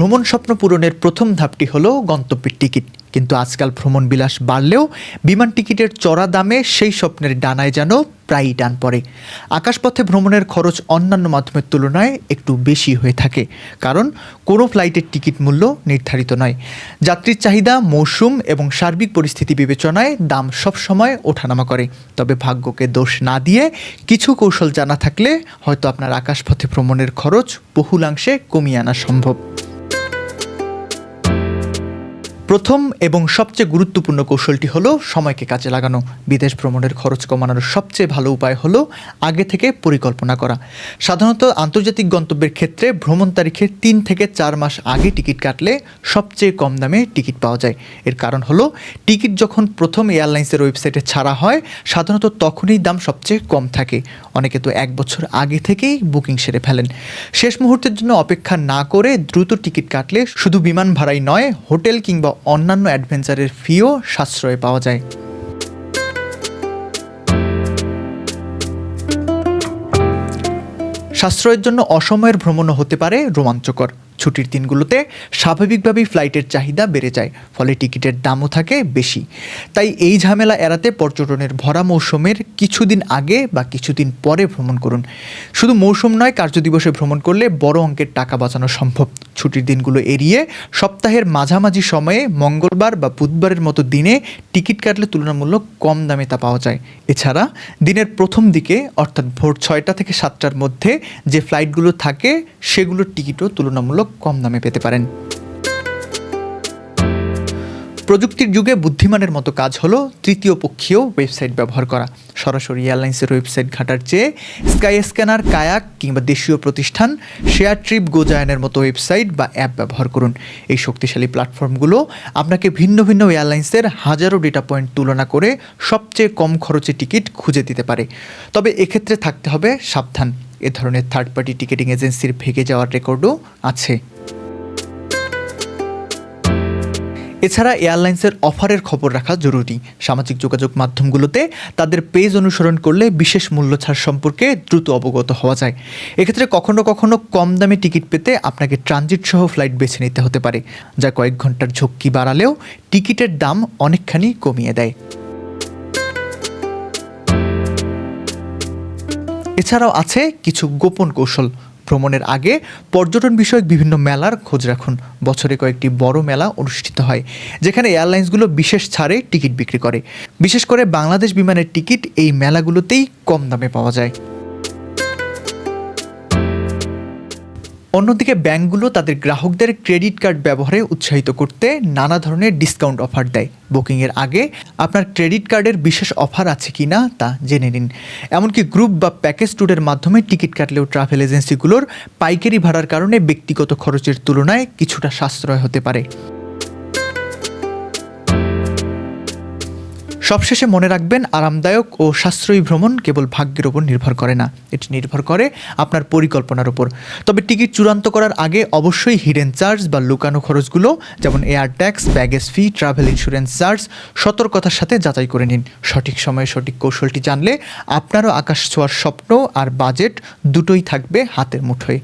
ভ্রমণ স্বপ্ন পূরণের প্রথম ধাপটি হলো গন্তব্যের টিকিট। কিন্তু আজকাল ভ্রমণ বিলাস বাড়লেও বিমান টিকিটের চড়া দামে সেই স্বপ্নের ডানায় যেন প্রায়ই টান পড়ে। আকাশপথে ভ্রমণের খরচ অন্যান্য মাধ্যমের তুলনায় একটু বেশি হয়ে থাকে। কারণ কোনো ফ্লাইটের টিকিট মূল্য নির্ধারিত নয়। যাত্রীর চাহিদা, মৌসুম এবং সার্বিক পরিস্থিতি বিবেচনায় দাম সবসময় ওঠানামা করে। তবে ভাগ্যকে দোষ না দিয়ে কিছু কৌশল জানা থাকলে হয়তো আপনার আকাশপথে ভ্রমণের খরচ বহুলাংশে কমিয়ে আনা সম্ভব। প্রথম এবং সবচেয়ে গুরুত্বপূর্ণ কৌশলটি হলো সময়কে কাজে লাগানো। বিদেশ ভ্রমণের খরচ কমানোর সবচেয়ে ভালো উপায় হলো আগে থেকে পরিকল্পনা করা। সাধারণত আন্তর্জাতিক গন্তব্যের ক্ষেত্রে ভ্রমণ তারিখের তিন থেকে চার মাস আগে টিকিট কাটলে সবচেয়ে কম দামে টিকিট পাওয়া যায়। এর কারণ হলো টিকিট যখন প্রথম এয়ারলাইন্সের ওয়েবসাইটে ছাড়া হয়, সাধারণত তখনই দাম সবচেয়ে কম থাকে। অনেকে তো এক বছর আগে থেকেই বুকিং সেরে ফেলেন। শেষ মুহূর্তের জন্য অপেক্ষা না করে দ্রুত টিকিট কাটলে শুধু বিমান ভাড়াই নয়, হোটেল কিংবা অন্যান্য অ্যাডভেঞ্চারের ফিও সাশ্রয়ে পাওয়া যায়। সাশ্রয়ের জন্য অসময়ের ভ্রমণও হতে পারে রোমাঞ্চকর। ছুটির দিনগুলোতে স্বাভাবিকভাবেই ফ্লাইটের চাহিদা বেড়ে যায়, ফলে টিকিটের দামও থাকে বেশি। তাই এই ঝামেলা এড়াতে পর্যটনের ভরা মৌসুমের কিছুদিন আগে বা কিছুদিন পরে ভ্রমণ করুন। শুধু মৌসুম নয় কার্যদিবসে ভ্রমণ করলে বড় অঙ্কের টাকা বাঁচানো সম্ভব। ছুটির দিনগুলো এড়িয়ে সপ্তাহের মাঝামাঝি সময়ে মঙ্গলবার বা বুধবারের মতো দিনে টিকিট কাটলে তুলনামূলক কম দামে তা পাওয়া যায়। এছাড়া দিনের প্রথম দিকে, অর্থাৎ ভোর ছয়টা থেকে সাতটার মধ্যে যে ফ্লাইটগুলো থাকে, সেগুলোর টিকিটও তুলনামূলক কম দামে পেতে পারেন। প্রযুক্তির যুগে বুদ্ধিমানের মতো কাজ হলো তৃতীয় পক্ষীয় ওয়েবসাইট ব্যবহার করা। সরাসরি এয়ারলাইন্সের ওয়েবসাইট ঘাটার চেয়ে স্কাই স্ক্যানার কায়াক কিংবা দেশীয় প্রতিষ্ঠান, শেয়ার ট্রিপ, গোজায়নের মতো ওয়েবসাইট বা অ্যাপ ব্যবহার করুন। এই শক্তিশালী প্ল্যাটফর্মগুলো আপনাকে ভিন্ন ভিন্ন এয়ারলাইন্সের হাজারো ডেটা পয়েন্ট তুলনা করে সবচেয়ে কম খরচে টিকিট খুঁজে দিতে পারে। তবে এক্ষেত্রে থাকতে হবে সাবধান। এ ধরনের থার্ড পার্টি টিকিটিং এজেন্সির ভেঙে যাওয়ার রেকর্ডও আছে। এছাড়া এয়ারলাইন্সের অফারের খবর রাখা জরুরি। সামাজিক যোগাযোগ মাধ্যমগুলোতে তাদের পেজ অনুসরণ করলে বিশেষ মূল্য ছাড় সম্পর্কে দ্রুত অবগত হওয়া যায়। এক্ষেত্রে কখনো কখনো কম দামে টিকিট পেতে আপনাকে ট্রানজিট সহ ফ্লাইট বেছে নিতে হতে পারে, যা কয়েক ঘণ্টার ঝক্কি বাড়ালেও টিকিটের দাম অনেকখানি কমিয়ে দেয়। এছাড়াও আছে কিছু গোপন কৌশল। ভ্রমণের আগে পর্যটন বিষয়ক বিভিন্ন মেলার খোঁজ রাখুন। বছরে কয়েকটি বড় মেলা অনুষ্ঠিত হয়, যেখানে এয়ারলাইন্সগুলো বিশেষ ছাড়ে টিকিট বিক্রি করে। বিশেষ করে বাংলাদেশ বিমানের টিকিট এই মেলাগুলোতেই কম দামে পাওয়া যায়। অন্যদিকে ব্যাংকগুলো তাদের গ্রাহকদের ক্রেডিট কার্ড ব্যবহারে উৎসাহিত করতে নানা ধরনের ডিসকাউন্ট অফার দেয়। বুকিংয়ের আগে আপনার ক্রেডিট কার্ডের বিশেষ অফার আছে কি না তা জেনে নিন। এমনকি গ্রুপ বা প্যাকেজ ট্যুরের মাধ্যমে টিকিট কাটলেও ট্রাভেল এজেন্সিগুলোর পাইকারি ভাড়ার কারণে ব্যক্তিগত খরচের তুলনায় কিছুটা সাশ্রয় হতে পারে। সবশেষে মনে রাখবেন, আরামদায়ক ও সাশ্রয়ী ভ্রমণ কেবল ভাগ্যের ওপর নির্ভর করে না, এটি নির্ভর করে আপনার পরিকল্পনার উপর তবে টিকিট চূড়ান্ত করার আগে অবশ্যই হিডেন চার্জ বা লুকানো খরচগুলো, যেমন air tax baggage fee travel insurance charge সতর্কতার সাথে যাচাই করে নিন। সঠিক সময়ে সঠিক কৌশলটি জানলে আপনারও আকাশ ছোঁয়ার স্বপ্ন আর বাজেট দুটোই থাকবে হাতের মুঠোয়।